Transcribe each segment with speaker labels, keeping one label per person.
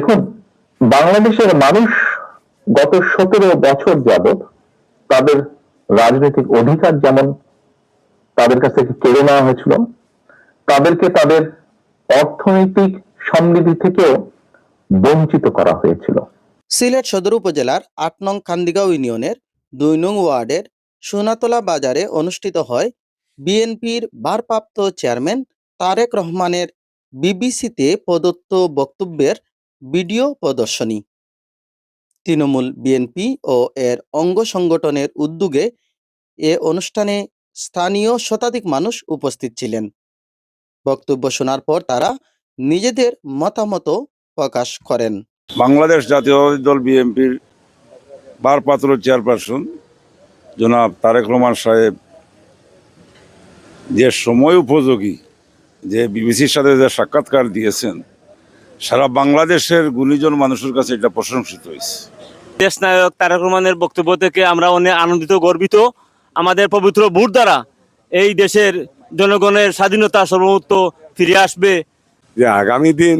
Speaker 1: দেখুন, বাংলাদেশের মানুষ গত সতেরো বছর যাবৎ তাদের রাজনৈতিক অধিকার যেমন তাদের কাছ থেকে কেড়ে নেওয়া হয়েছিল, তাদেরকে তাদের অর্থনৈতিক সমৃদ্ধি থেকেও বঞ্চিত করা হয়েছিল।
Speaker 2: সিলেট সদর উপজেলার আট নং খান্দিগাঁও ইউনিয়নের দুই নং ওয়ার্ডের সোনাতলা বাজারে অনুষ্ঠিত হয় বিএনপির ভারপ্রাপ্ত চেয়ারম্যান তারেক রহমানের বিবিসিতে প্রদত্ত বক্তব্যের ভিডিও প্রদর্শনী। তৃণমূল বিএনপি ও এর অঙ্গ সংগঠনের উদ্যোগে এ অনুষ্ঠানে স্থানীয় শতাধিক মানুষ উপস্থিত ছিলেন। বক্তব্য শোনার পর তারা নিজেদের মতামত প্রকাশ করেন।
Speaker 3: বাংলাদেশ জাতীয়তাবাদী দল বিএনপির ভারপ্রাপ্ত চেয়ারপারসন জনাব তারেক রহমান সাহেব যে সময় উপযোগী যে বিবিসির সাথে যে সাক্ষাৎকার দিয়েছেন সারা বাংলাদেশের গুণীজন মানুষের কাছে এটা প্রশংসিত হয়েছে।
Speaker 4: দেশ নায়ক তারেক রহমানের বক্তব্য থেকে আমরা অনেক আনন্দিত গর্বিত। আমাদের পবিত্র ভোট দ্বারা এই দেশের জনগণের স্বাধীনতা সর্বমত্ত ফিরে আসবে।
Speaker 5: যে আগামী দিন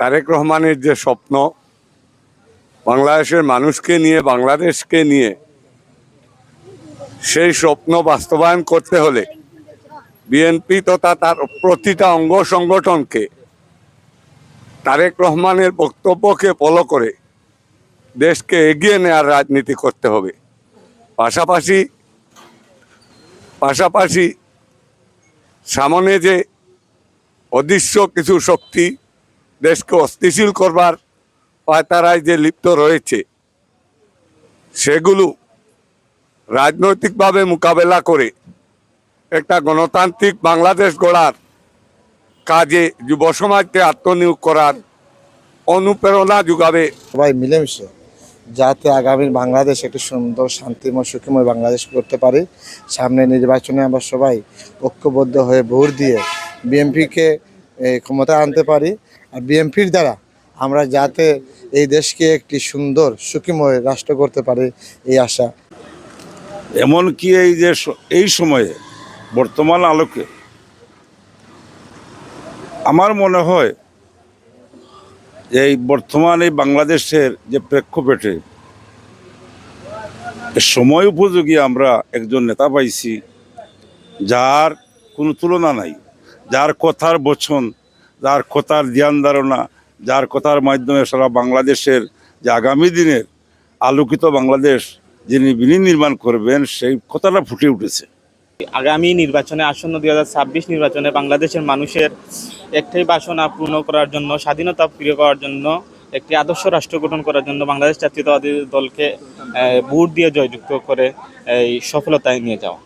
Speaker 5: তারেক রহমানের যে স্বপ্ন বাংলাদেশের মানুষকে নিয়ে বাংলাদেশকে নিয়ে সেই স্বপ্ন বাস্তবায়ন করতে হলে বিএনপি তথা তার প্রতিটা অঙ্গ সংগঠনকে তারেক রহমানের বক্তব্যকে ফলো করে দেশকে এগিয়ে নেওয়ার রাজনীতি করতে হবে। পাশাপাশি পাশাপাশি সামনে যে অদৃশ্য কিছু শক্তি দেশকে অস্থিতিশীল করবার পায়তারায় যে লিপ্ত রয়েছে, সেগুলো রাজনৈতিকভাবে মোকাবেলা করে একটা গণতান্ত্রিক বাংলাদেশ গড়ার কাজে যুব সমাজকে আত্মনিয়োগ করার অনুপ্রেরণা যোগাবে।
Speaker 6: সবাই মিলেমিশে যাতে আগামী বাংলাদেশ একটি সুন্দর শান্তিময় সুখময় বাংলাদেশ করতে পারি। সামনে নির্বাচনে আমরা সবাই ঐক্যবদ্ধ হয়ে ভোট দিয়ে বিএনপিকে ক্ষমতা আনতে পারি। আর বিএনপির দ্বারা আমরা যাতে এই দেশকে একটি সুন্দর সুখীময় রাষ্ট্র করতে পারি এই আশা।
Speaker 3: এমনকি এই যে এই সময়ে বর্তমান আলোকে আমার মনে হয় এই বর্তমান বাংলাদেশের যে প্রেক্ষাপটে সময় উপযোগী আমরা একজন নেতা পাইছি, যার কোনো তুলনা নাই, যার কথার বচন, যার কথার ধ্যান ধারণা, যার কথার মাধ্যমে সারা বাংলাদেশের যে আগামী দিনের আলোকিত বাংলাদেশ যিনি বিনির্মাণ করবেন, সেই কথাটা ফুটে উঠেছে।
Speaker 4: আগামী নির্বাচনে, আসন্ন দুই হাজার ছাব্বিশ নির্বাচনে বাংলাদেশের মানুষের একটাই বাসনা পূর্ণ করার জন্য, স্বাধীনতা প্রিয় করার জন্য, একটি আদর্শ রাষ্ট্র গঠন করার জন্য বাংলাদেশ জাতীয়তাবাদী দলকে ভোট দিয়ে জয়যুক্ত করে এই সফলতায় নিয়ে যাওয়া।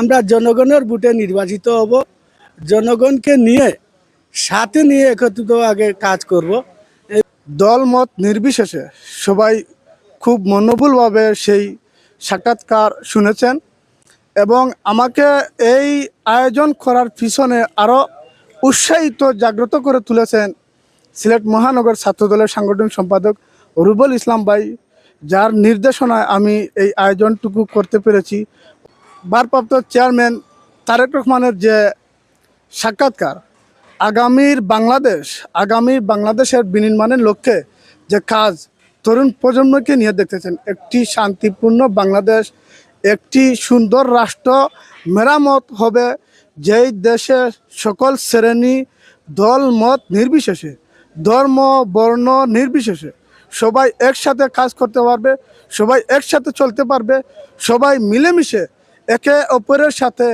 Speaker 7: আমরা জনগণের ভোটে নির্বাচিত হব। জনগণকে নিয়ে, সাথে নিয়ে একত্রিত আগে কাজ করব। দল মত নির্বিশেষে সবাই খুব মনোবলভাবে সেই সাক্ষাৎকার শুনেছেন এবং আমাকে এই আয়োজন করার পিছনে আরও উৎসাহিত, জাগ্রত করে তুলেছেন সিলেট মহানগর ছাত্রদলের সাংগঠনিক সম্পাদক রুবল ইসলাম ভাই, যার নির্দেশনায় আমি এই আয়োজনটুকু করতে পেরেছি। ভারপ্রাপ্ত চেয়ারম্যান তারেক রহমানের যে সাক্ষাৎকার, আগামীর বাংলাদেশ, আগামীর বাংলাদেশের বিনির্মাণের লক্ষ্যে যে কাজ তরুণ প্রজন্মকে নিয়ে দেখতেছেন, একটি শান্তিপূর্ণ বাংলাদেশ, একটি সুন্দর রাষ্ট্র, মেরামত হবে যেই দেশে সকল শ্রেণি, দল, মত নির্বিশেষে, ধর্ম, বর্ণ নির্বিশেষে সবাই একসাথে কাজ করতে পারবে, সবাই একসাথে চলতে পারবে, সবাই মিলেমিশে একে অপরের সাথে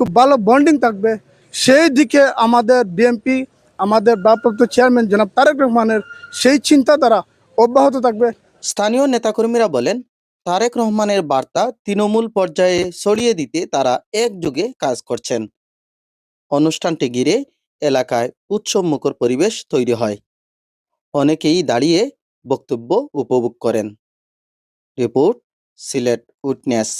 Speaker 7: খুব ভালো বন্ডিং থাকবে। সেই দিকে আমাদের বিএনপি আমাদের ভারপ্রাপ্ত চেয়ারম্যান জনাব তারেক রহমানের সেই চিন্তাধারা অব্যাহত থাকবে।
Speaker 2: স্থানীয় নেতাকর্মীরা বলেন, তারেক রহমানের বার্তা তৃণমূল পর্যায়ে ছড়িয়ে দিতে তারা একযোগে কাজ করছেন। অনুষ্ঠানটি ঘিরে এলাকায় উৎসব মুখর পরিবেশ তৈরি হয়। অনেকেই দাঁড়িয়ে বক্তব্য উপভোগ করেন। Report Sylhet witness.